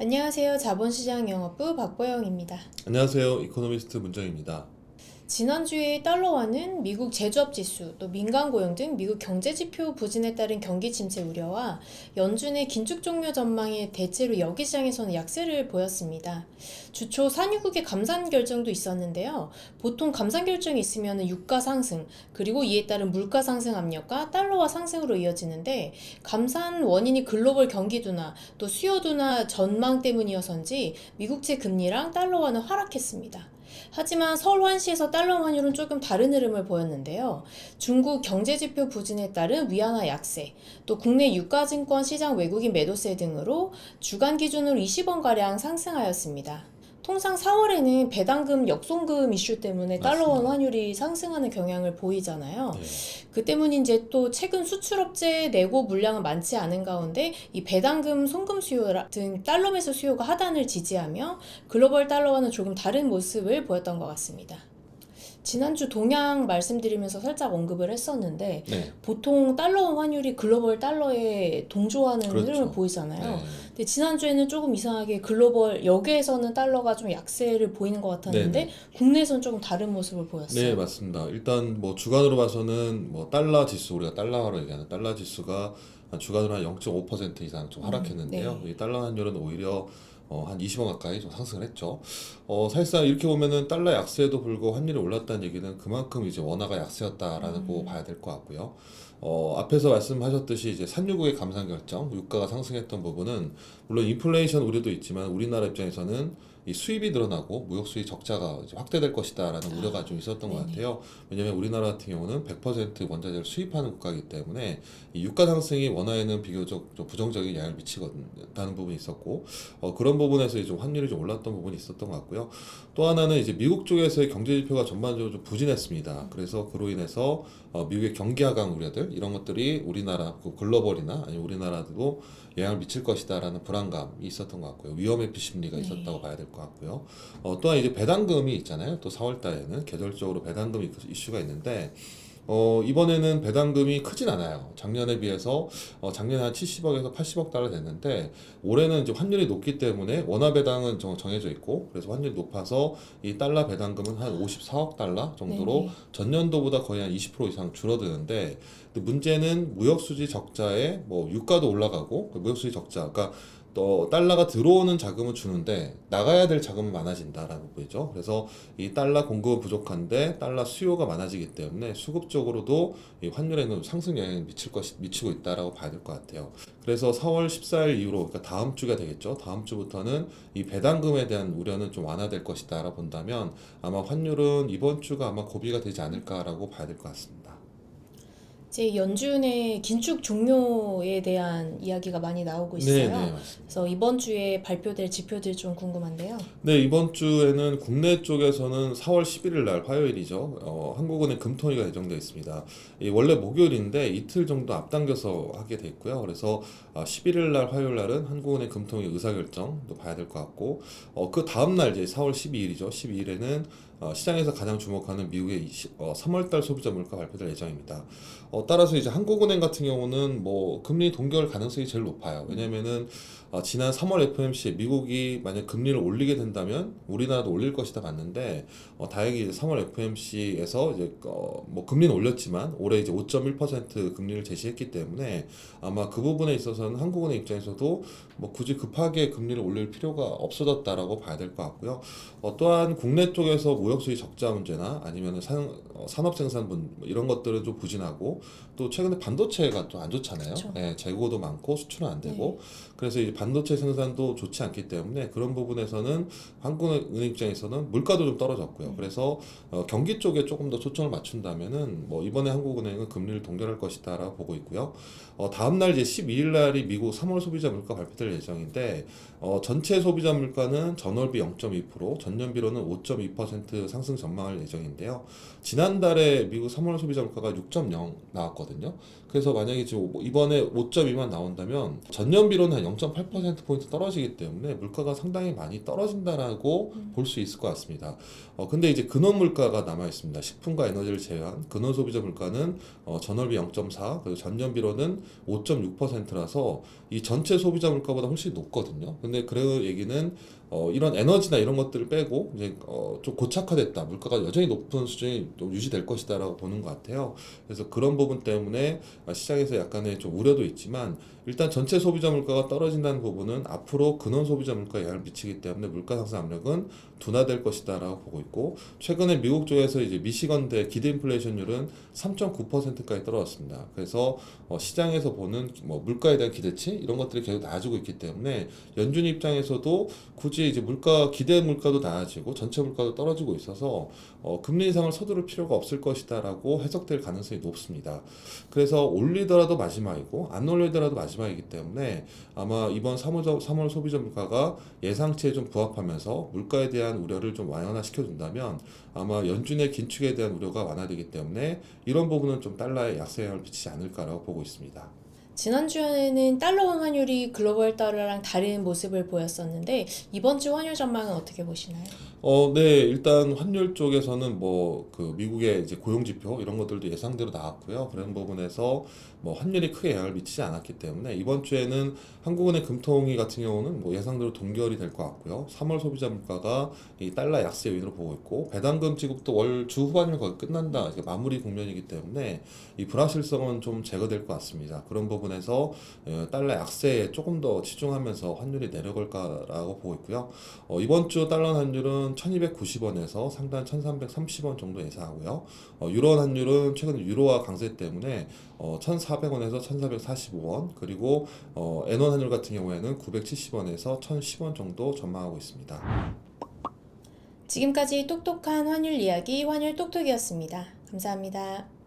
안녕하세요. 자본시장 영업부 박보영입니다. 안녕하세요. 이코노미스트 문정입니다. 지난주에 달러화는 미국 제조업 지수, 또 민간 고용 등 미국 경제 지표 부진에 따른 경기 침체 우려와 연준의 긴축 종료 전망에 대체로 여기 시장에서는 약세를 보였습니다. 주초 산유국의 감산 결정도 있었는데요. 보통 감산 결정이 있으면 유가 상승, 그리고 이에 따른 물가 상승 압력과 달러화 상승으로 이어지는데 감산 원인이 글로벌 경기 둔화, 또 수요 둔화 전망 때문이어서인지 미국채 금리랑 달러화는 하락했습니다. 하지만 서울 환시에서 달러 환율은 조금 다른 흐름을 보였는데요. 중국 경제지표 부진에 따른 위안화 약세, 또 국내 유가증권 시장 외국인 매도세 등으로 주간 기준으로 20원가량 상승하였습니다. 통상 4월에는 배당금 역송금 이슈 때문에 달러원 맞습니다. 환율이 상승하는 경향을 보이잖아요. 네. 그 때문인지 또 최근 수출업체 내고 물량은 많지 않은 가운데 이 배당금 송금 수요 등 달러 매수 수요가 하단을 지지하며 글로벌 달러와는 조금 다른 모습을 보였던 것 같습니다. 지난주 동향 말씀드리면서 살짝 언급을 했었는데 네. 보통 달러 환율이 글로벌 달러에 동조하는 그렇죠. 흐름을 보이잖아요. 네. 지난주에는 조금 이상하게 글로벌 여기에서는 달러가 좀 약세를 보이는 것 같았는데 네네. 국내에서는 조금 다른 모습을 보였어요. 네, 맞습니다. 일단 뭐 주간으로 봐서는 뭐 달러 지수 우리가 달러화로 얘기하는 달러 지수가 한 주간으로 한 0.5% 이상 좀 하락했는데요. 네. 이 달러 환율은 오히려 어, 한 20원 가까이 좀 상승을 했죠. 어, 사실상 이렇게 보면은 달러 약세에도 불구하고 환율이 올랐다는 얘기는 그만큼 이제 원화가 약세였다라고 봐야 될 것 같고요. 어, 앞에서 말씀하셨듯이 이제 산유국의 감산 결정, 유가가 상승했던 부분은 물론 인플레이션 우려도 있지만 우리나라 입장에서는 이 수입이 늘어나고 무역 수입 적자가 확대될 것이다라는 우려가 좀 있었던 것. 같아요. 왜냐하면 우리나라 같은 경우는 100% 원자재를 수입하는 국가이기 때문에 이 유가 상승이 원화에는 비교적 좀 부정적인 영향을 미치다는 부분이 있었고 어, 그런 부분에서 이제 좀 환율이 좀 올랐던 부분이 있었던 것 같고요. 또 하나는 이제 미국 쪽에서의 경제 지표가 전반적으로 좀 부진했습니다. 그래서 그로 인해서 어, 미국의 경기 하강 우려들 이런 것들이 우리나라 그 글로벌이나 아니면 우리나라도 영향을 미칠 것이다라는 불안감이 있었던 것 같고요. 위험 회피 심리가 네. 있었다고 봐야 될것 같고요. 어, 또한 이제 배당금이 있잖아요. 또 4월 달에는 계절적으로 배당금이 이슈가 있는데 어, 이번에는 배당금이 크진 않아요. 작년에 비해서 어, 작년에 한 70억에서 80억 달러 됐는데 올해는 이제 환율이 높기 때문에 원화 배당은 정, 정해져 있고 그래서 환율이 높아서 이 달러 배당금은 한 54억 달러 정도로 네네. 전년도보다 거의 한 20% 이상 줄어드는데 문제는 무역 수지 적자에 뭐 유가도 올라가고 그 무역 수지 적자 그러니까 또 달러가 들어오는 자금은 주는데 나가야 될 자금은 많아진다라는 부분이죠. 그래서 이 달러 공급은 부족한데 달러 수요가 많아지기 때문에 수급적으로도 이 환율에는 상승 영향을 미칠 것이 미치고 있다라고 봐야 될 것 같아요. 그래서 4월 14일 이후로 그러니까 다음 주가 되겠죠. 다음 주부터는 이 배당금에 대한 우려는 좀 완화될 것이다라 본다면 아마 환율은 이번 주가 아마 고비가 되지 않을까라고 봐야 될 것 같습니다. 이제 연준의 긴축 종료에 대한 이야기가 많이 나오고 있어요. 네, 네, 맞습니다. 그래서 이번 주에 발표될 지표들 좀 궁금한데요. 네, 이번 주에는 국내 쪽에서는 4월 11일 날 화요일이죠. 어, 한국은행 금토이가 예정되어 있습니다. 이 원래 목요일인데 이틀 정도 앞당겨서 하게 돼 있고요. 그래서 아, 11일 날 화요일 날은 한국은행 금통위 의사결정도 봐야 될 것 같고 어, 그 다음 날 이제 4월 12일이죠. 12일에는 어, 시장에서 가장 주목하는 미국의 20, 어, 3월 달 소비자 물가 발표될 예정입니다. 어, 따라서 이제 한국은행 같은 경우는 뭐 금리 동결 가능성이 제일 높아요. 왜냐면은 어, 지난 3월 FOMC 미국이 만약 금리를 올리게 된다면 우리나라도 올릴 것이다 봤는데 어, 다행히 이제 3월 FOMC에서 이제 어, 뭐 금리는 올렸지만 올해 이제 5.1% 금리를 제시했기 때문에 아마 그 부분에 있어서는 한국은행 입장에서도 뭐 굳이 급하게 금리를 올릴 필요가 없어졌다라고 봐야 될 것 같고요. 어, 또한 국내 쪽에서 무역 수지 적자 문제나 아니면 산, 어, 산업 생산분 뭐 이런 것들은 좀 부진하고 또 최근에 반도체가 또 안 좋잖아요. 예, 재고도 많고 수출은 안 되고 그래서 이제 반도체 생산도 좋지 않기 때문에 그런 부분에서는 한국은행 입장에서는 물가도 좀 떨어졌고요. 그래서 어, 경기 쪽에 조금 더 초점을 맞춘다면은 뭐 이번에 한국은행은 금리를 동결할 것이다라고 보고 있고요. 어, 다음 날 이제 12일 날이 미국 3월 소비자 물가 발표될 예정인데 어, 전체 소비자 물가는 전월비 0.2%, 전년비로는 10% 상승 전망할 예정인데요. 지난달에 미국 3월 소비자 물가가 6.0 나왔거든요. 그래서 만약에 지금 이번에 5.2만 나온다면 전년 비로는 한 0.8% 포인트 떨어지기 때문에 물가가 상당히 많이 떨어진다라고 볼수 있을 것 같습니다. 어 근데 이제 근원 물가가 남아 있습니다. 식품과 에너지를 제외한 근원 소비자 물가는 어 전월비 0.4 그리고 전년 비로는 5.6%라서 이 전체 소비자 물가보다 훨씬 높거든요. 근데 그 얘기는 어, 이런 에너지나 이런 것들을 빼고 이제 어, 좀 고착화됐다. 물가가 여전히 높은 수준이 좀 유지될 것이다라고 보는 것 같아요. 그래서 그런 부분 때문에 시장에서 약간의 좀 우려도 있지만 일단 전체 소비자 물가가 떨어진다는 부분은 앞으로 근원 소비자 물가에 영향을 미치기 때문에 물가 상승 압력은 둔화될 것이다라고 보고 있고 최근에 미국 쪽에서 이제 미시건대 기대 인플레이션율은 3.9%까지 떨어졌습니다. 그래서 어, 시장에서 보는 뭐 물가에 대한 기대치 이런 것들이 계속 나아지고 있기 때문에 연준 입장에서도 굳이 이제 물가 기대 물가도 나아지고 전체 물가도 떨어지고 있어서 어, 금리 인상을 서두를 필요가 없을 것이다라고 해석될 가능성이 높습니다. 그래서 올리더라도 마지막이고 안 올리더라도 마지막 이기 때문에 아마 이번 3월, 3월 소비자 물가가 예상치에 좀 부합하면서 물가에 대한 우려를 좀 완화시켜 준다면 아마 연준의 긴축에 대한 우려가 완화되기 때문에 이런 부분은 좀 달러에 약세 영향을 미치지 않을까라고 보고 있습니다. 지난주에는 달러원 환율이 글로벌 달러랑 다른 모습을 보였었는데 이번 주 환율 전망은 어떻게 보시나요? 어, 네, 일단 환율 쪽에서는 뭐 그 미국의 이제 고용 지표 이런 것들도 예상대로 나왔고요. 그런 부분에서 뭐 환율이 크게 영향을 미치지 않았기 때문에 이번 주에는 한국은행 금통위 같은 경우는 뭐 예상대로 동결이 될 것 같고요. 3월 소비자 물가가 이 달러 약세 요인으로 보고 있고 배당금 지급도 월 주 후반이면 거의 끝난다. 이게 마무리 국면이기 때문에 이 불확실성은 좀 제거될 것 같습니다. 그런 부분에서 어, 달러 약세에 조금 더 치중하면서 환율이 내려갈까라고 보고 있고요. 어, 이번 주 달러 환율은 1290원에서 상단 1330원 정도 예상하고요. 어, 유로 환율은 최근 유로화 강세 때문에 어, 1400 원에서 1445원 그리고 어, 엔원 환율 같은 경우에는 970원에서 1010원 정도 전망하고 있습니다. 지금까지 똑똑한 환율 이야기 환율 똑똑이었습니다. 감사합니다.